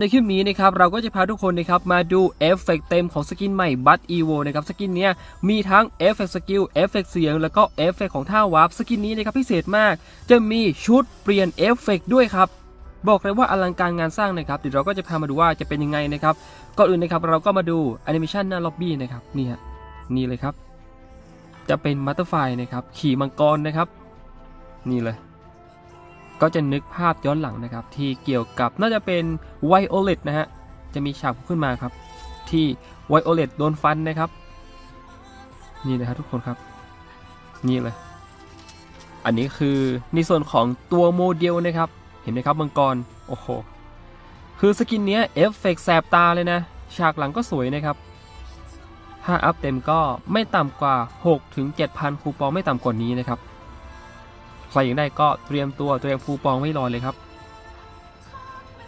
ในคลิปนี้นะครับเราก็จะพาทุกคนนะครับมาดูเอฟเฟกต์เต็มของสกินใหม่บัตอีโวนะครับสกินนี้มีทั้งเอฟเฟกต์สกิลเอฟเฟกต์เสียง แล้วก็เอฟเฟกต์ของท่าวาร์ปสกินนี้นะครับพิเศษมาก จะมีชุดเปลี่ยนเอฟเฟกต์ด้วยครับบอกเลยว่าอลังการงานสร้างนะครับเดี๋ยวเราก็จะพามาดูว่าจะเป็นยังไงนะครับก่อนอื่นนะครับเราก็มาดูแอนิเมชันหน้าล็อบบี้นะครับนี่ฮะนี่เลยครับ จะเป็นมัตเตอร์ไฟนะครับขี่มังกรนะครับ นี่เลย ก็จะนึกภาพย้อนหลังนะครับ ที่เกี่ยวกับน่าจะเป็นไวโอเลตนะฮะ จะมีฉากขึ้นมาครับ ที่ไวโอเลตโดนฟันนะครับ นี่นะครับทุกคนครับ นี่เลย อันนี้คือในส่วนของตัวโมเดลนะครับ เห็นไหมครับมังกร โอ้โห คือสกินเนี้ยเอฟเฟกแสบตาเลยนะ ฉากหลังก็สวยนะครับ ถ้าอัพเต็มก็ไม่ต่ำกว่า6ถึง7,000 คูปองไม่ต่ำกว่านี้นะครับ รอยากได้ก็เตรียมตัวเตรียมคูปองไว้รอเลยครับ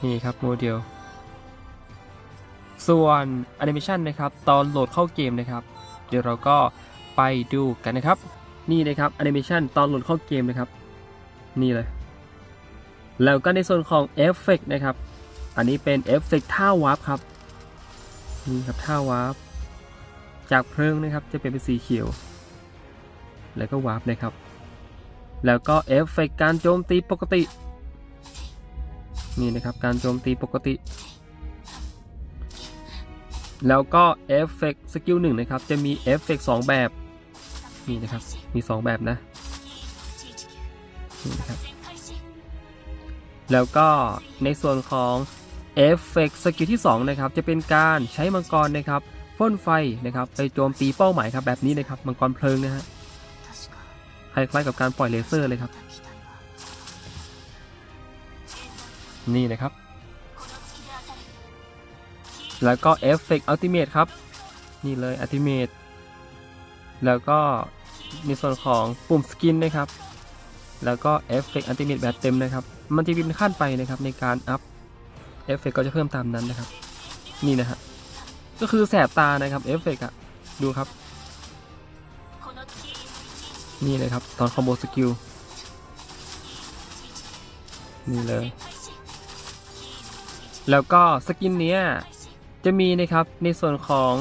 นี่ครับโมเดล ส่วนแอนิเมชันนะครับตอนโหลดเข้าเกมนะครับ เดี๋ยวเราก็ไปดูกันนะครับ นี่นะครับแอนิเมชันตอนโหลดเข้าเกมนะครับ นี่เลย แล้วก็ในส่วนของเอฟเฟกนะครับ อันนี้เป็นเอฟเฟกท่าวาร์ปครับ นี่ครับท่าวาร์ปจากเพลิงนะครับจะเป็นเป็นสีเขียว แล้วก็วาร์ปนะครับ แล้วก็เอฟเฟกต์การโจมตีปกติ นี่นะครับการโจมตีปกติ แล้วก็เอฟเฟกต์สกิลหนึ่งนะครับ จะมีเอฟเฟกต์สองแบบ นี่นะครับ มีสองแบบนะ นี่นะครับแล้วก็ในส่วนของเอฟเฟกต์สกิลที่ 2 นะครับ จะเป็นการใช้มังกรนะครับพ่นไฟนะครับ ไปโจมตีเป้าหมายครับแบบนี้นะครับ มังกรเพลิงนะฮะ คล้ายๆกับการปล่อยเลเซอร์เลยครับ นี่นะครับ แล้วก็เอฟเฟกต์อัลติเมทครับ นี่เลยอัลติเมทแล้วก็ในส่วนของปุ่มสกินนะครับ แล้วก็เอฟเฟกต์อัลติเมทแบบเต็มนะครับ มันจะเป็นขั้นไปนะครับในการอัพเอฟเฟกต์ก็จะเพิ่มตามนั้นนะครับ นี่นะฮะก็คือแสบตานะครับเอฟเฟกต์อะดูครับ นี่เลยครับ ตอนคอมโบสกิล นี่เลย แล้วก็สกินเนี้ยจะมีนะครับในส่วนของ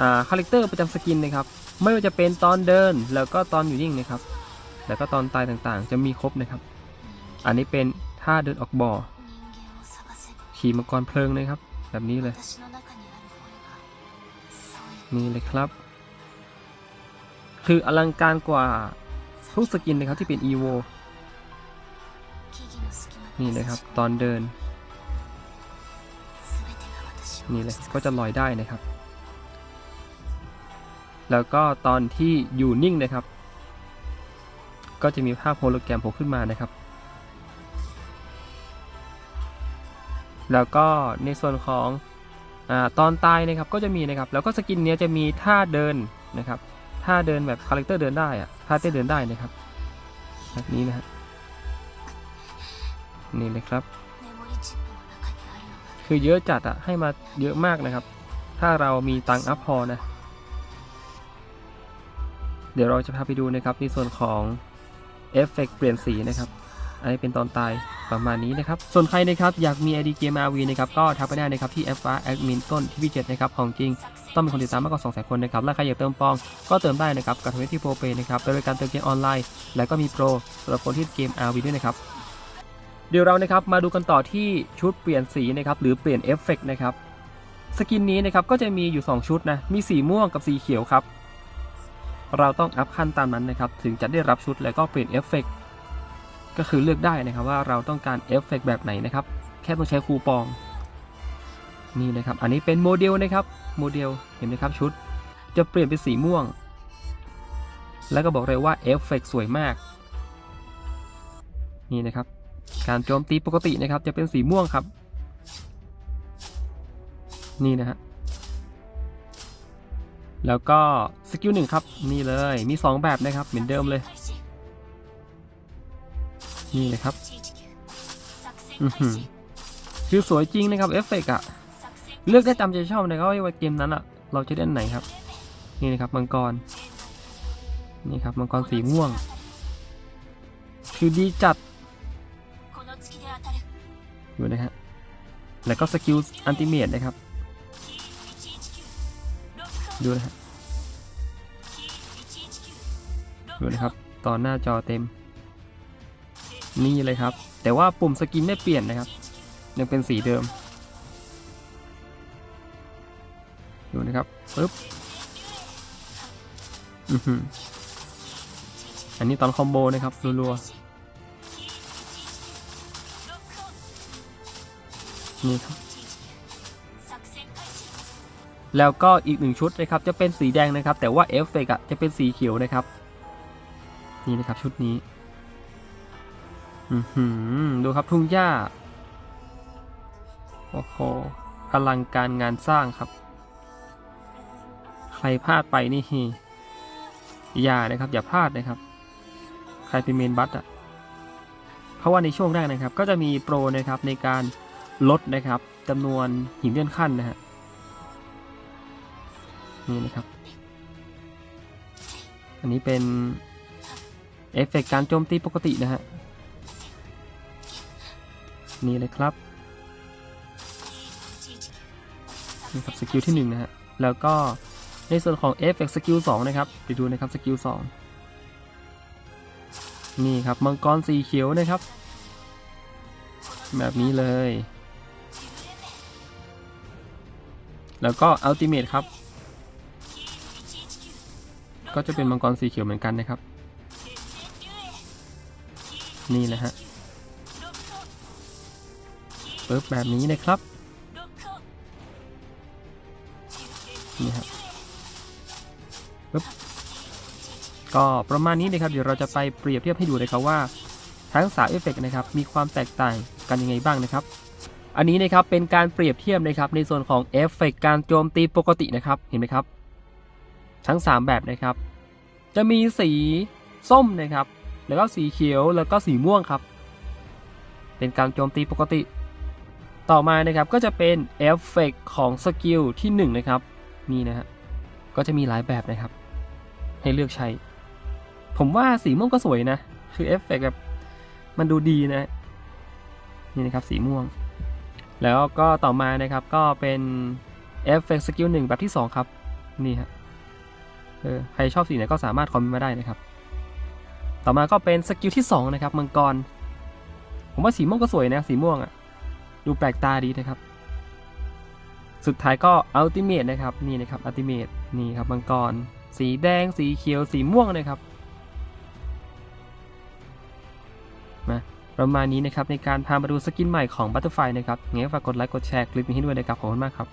อ่าคาแรคเตอร์ประจำสกินนะครับ ไม่ว่าจะเป็นตอนเดินแล้วก็ตอนอยู่นิ่งนะครับ แล้วก็ตอนตายต่างๆ จะมีครบนะครับ อันนี้เป็นท่าเดินออกบ่อขี่มังกรเพลิงนะครับ แบบนี้เลย นี่เลยครับ คืออลังการกว่าทุกสกินนะครับที่เป็น EVO นี่นะครับ ตอนเดิน นี่เลยก็จะลอยได้นะครับ แล้วก็ตอนที่อยู่นิ่งนะครับ ก็จะมีภาพโฮโลแกรมโผล่ขึ้นมานะครับ แล้วก็ในส่วนของอตอนตายนะครับก็จะมีนะครับ แล้วก็สกินเนี้ยจะมีท่าเดินนะครับ ท่าเดินแบบคาแรคเตอร์เดินได้อะท่าเต้เดินได้นะครับแบบนี้นะฮะนี่เลยครับ คือเยอะจัดอะให้มาเยอะมากนะครับ ถ้าเรามีตังอัพพอนะ เดี๋ยวเราจะพาไปดูนะครับในส่วนของเอฟเฟกต์เปลี่ยนสีนะครับ อันนี้เป็นตอนตาย ประมาณนี้นะครับ ส่วนใครนะครับอยากมี ID เกม RV นะครับก็ทักไปได้นะครับที่ f อ a d m i n ต้นที่7นะครับของจริงต้องมีคนติดตามมากกว่า2 0 0 0 0คนนะครับและใครอยากเติมปองก็เติมได้นะครับกับทวิตที่โปรเปนะครับเป็นบริการเติมเกมออนไลน์ และก็มีโปรสำหรับคนที่เกม RV ด้วยนะครับเดี๋ยวเรานะครับมาดูกันต่อที่ชุดเปลี่ยนสีนะครับหรือเปลี่ยนเอฟเฟกต์นะครับสกินนี้นะครับก็จะมีอยู่ 2 ชุดนะมีสีม่วงกับสีเขียวครับเราต้องอัพขั้นตามนั้นนะครับถึงจะได้รับชุดแล้วก็เปลี่ยนเอฟเฟกต์ ก็คือเลือกได้นะครับว่าเราต้องการเอฟเฟกต์แบบไหนนะครับ แค่ต้องใช้คูปอง นี่นะครับ อันนี้เป็นโมเดลนะครับ โมเดล เห็นไหมครับชุด จะเปลี่ยนเป็นสีม่วง แล้วก็บอกเลยว่าเอฟเฟกต์สวยมาก นี่นะครับ การโจมตีปกตินะครับ จะเป็นสีม่วงครับ นี่นะฮะแล้วก็สกิลหนึ่งครับ นี่เลยมี 2 แบบนะครับ เหมือนเดิมเลย นี่เลยครับ อือหือคือสวยจริงนะครับเอฟเฟกต์อะเลือกได้ตามใจชอบนะครับว่าเกมนั้นอะเราจะเล่นไหนครับ นี่นะครับมังกร นี่ครับมังกรสีม่วง คือดีจัดอยู่นะฮะแล้วก็สกิลอันติเมตนะครับ ดูนะครับดูนะครับตอนหน้าจอเต็ม นี่เลยครับ แต่ว่าปุ่มสกินไม่เปลี่ยนนะครับ ยังเป็นสีเดิมดูนะครับปึ๊บอือหืออันนี้ตอนคอมโบนะครับรัวๆนี่ครับ แล้วก็อีกหนึ่งชุดนะครับ จะเป็นสีแดงนะครับ แต่ว่าเอฟเฟกต์จะเป็นสีเขียวนะครับ นี่นะครับชุดนี้ ดูครับทุ่งหญ้า โอ้โหอลังการงานสร้างครับ ใครพลาดไปนี่อย่านะครับ อย่าพลาดนะครับ ใครเป็นเมนบัตอะเพราะว่าในช่วงแรกนะครับ ก็จะมีโปรนะครับในการลดนะครับจำนวนหินเลื่อนขั้นนะฮะนี่นะครับ อันนี้เป็นเอฟเฟกต์การโจมตีปกตินะฮะ นี่เลยครับนี่ครับสกิลที่1นะฮะแล้วก็ในส่วนของเอฟเฟกต์สกิล2นะครับไปดูนะครับสกิล2นี่ครับมังกรสีเขียวนะครับ แบบนี้เลย แล้วก็อัลติเมทครับ ก็จะเป็นมังกรสีเขียวเหมือนกันนะครับ นี่นะฮะ ปึ๊บแบบนี้นะครับนี่ครับปึ๊บก็ประมาณนี้นะครับเดี๋ยวเราจะไปเปรียบเทียบให้ดูนะครับว่าทั้งสามเอฟเฟกต์นะครับมีความแตกต่างกันยังไงบ้างนะครับ อันนี้นะครับเป็นการเปรียบเทียบนะครับในส่วนของเอฟเฟกต์การโจมตีปกตินะครับเห็นไหมครับ ทั้ง 3 แบบนะครับ จะมีสีส้มนะครับ แล้วก็สีเขียวแล้วก็สีม่วงครับ เป็นการโจมตีปกติ ต่อมานะครับก็จะเป็นเอฟเฟกต์ของสกิลที่1นะครับนี่นะฮะก็จะมีหลายแบบนะครับ ให้เลือกใช้ ผมว่าสีม่วงก็สวยนะ คือเอฟเฟกต์แบบมันดูดีนะ นี่นะครับสีม่วง แล้วก็ต่อมานะครับก็เป็นเอฟเฟกต์สกิล1แบบที่ 2 ครับ นี่ฮะเออใครชอบสีไหนก็สามารถคอมเมนต์มาได้นะครับ ต่อมาก็เป็นสกิลที่ 2 นะครับมังกร ผมว่าสีม่วงก็สวยนะ สีม่วงอะ่ะ ดูแปลกตาดีนะครับ สุดท้ายก็อัลติเมทนะครับนี่นะครับอัลติเมทนี่ครับมังกร สีแดง สีเขียว สีม่วงนะครับมาประมาณนี้นะครับในการพามาดูสกินใหม่ของบัตเตอร์ไฟนะครับงั้นฝากกดไลค์กดแชร์คลิปนี้ให้ด้วยนะครับขอบคุณมากครับ